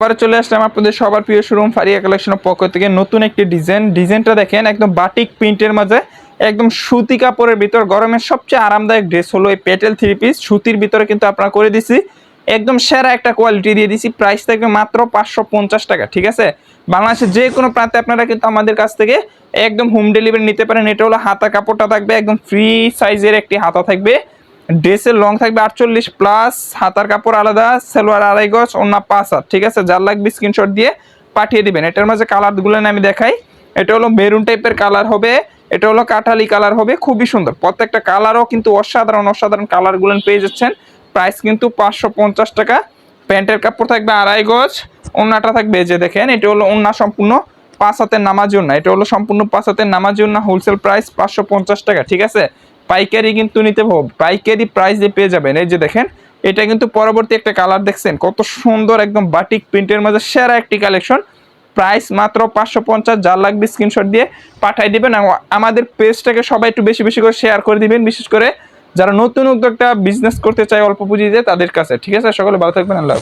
এবারে চলে আসলাম আপনাদের সবার প্রিয় শোরুম ফারিয়া কালেকশনের পক্ষ থেকে নতুন একটি ডিজাইন ডিজাইনটা দেখেন, একদম বাটিক প্রিন্টের মাঝে, একদম সুতি কাপড়ের ভিতর, গরমের সবচেয়ে আরামদায়ক ড্রেস হলো এই পেটেল থ্রি পিস সুতির ভিতরে কিন্তু আপনারা করে দিছি, একদম সেরা একটা কোয়ালিটি দিয়ে দিছি। প্রাইস থাকবে মাত্র পাঁচশো পঞ্চাশ টাকা, ঠিক আছে? বাংলাদেশের যে কোনো প্রান্তে আপনারা কিন্তু আমাদের কাছ থেকে একদম হোম ডেলিভারি নিতে পারেন। এটা হলো হাতা কাপড়টা থাকবে, একদম ফ্রি সাইজের একটি হাতা থাকবে। ড্রেসের লং থাকবে আটচল্লিশ প্লাস হাতার কাপড় আলাদা, সেলোয়ার আড়াই গজ অন্য পাঁচ হাত, ঠিক আছে? যার লাগবে স্ক্রিনশট দিয়ে পাঠিয়ে দিবেন। এটার মাঝে কালারগুলো আমি দেখাই। এটা হলো মেরুন টাইপের কালার হবে, এটা হলো কাঠালি কালার হবে, খুবই সুন্দর। প্রত্যেকটা কালারও কিন্তু অসাধারণ অসাধারণ কালারগুলো পেয়ে যাচ্ছেন। প্রাইস কিন্তু পাঁচশো পঞ্চাশ টাকা। প্যান্টের কাপড় থাকবে আড়াই গজ ওন্নাটা থাকবে যে দেখেন, এটা হলো ওন্না সম্পূর্ণ পাঁচ হাতের নামাজ এটা হলো সম্পূর্ণ পাঁচ হাতের নামাজ না হোলসেল প্রাইস পাঁচশো পঞ্চাশ টাকা, ঠিক আছে? পাইকারি কিন্তু নিতে পাইকারি প্রাইস দিয়ে পেয়ে যাবেন, এই যে দেখেন, এটা কিন্তু পরবর্তী একটা কালার দেখছেন, কত সুন্দর একদম বাটিক প্রিন্টের মাঝে সেরা একটি কালেকশন প্রাইস মাত্র পাঁচশো পঞ্চাশ, যার লাগবে স্ক্রিনশট দিয়ে পাঠিয়ে দিবেন আমাদের পেজটাকে সবাই একটু বেশি বেশি করে শেয়ার করে দিবেন, বিশেষ করে যারা নতুন উদ্যোক্তা বিজনেস করতে চায় অল্প পুঁজিতে, তাদের কাছে। ঠিক আছে, সকলে ভালো থাকবেন, আল্লাহ।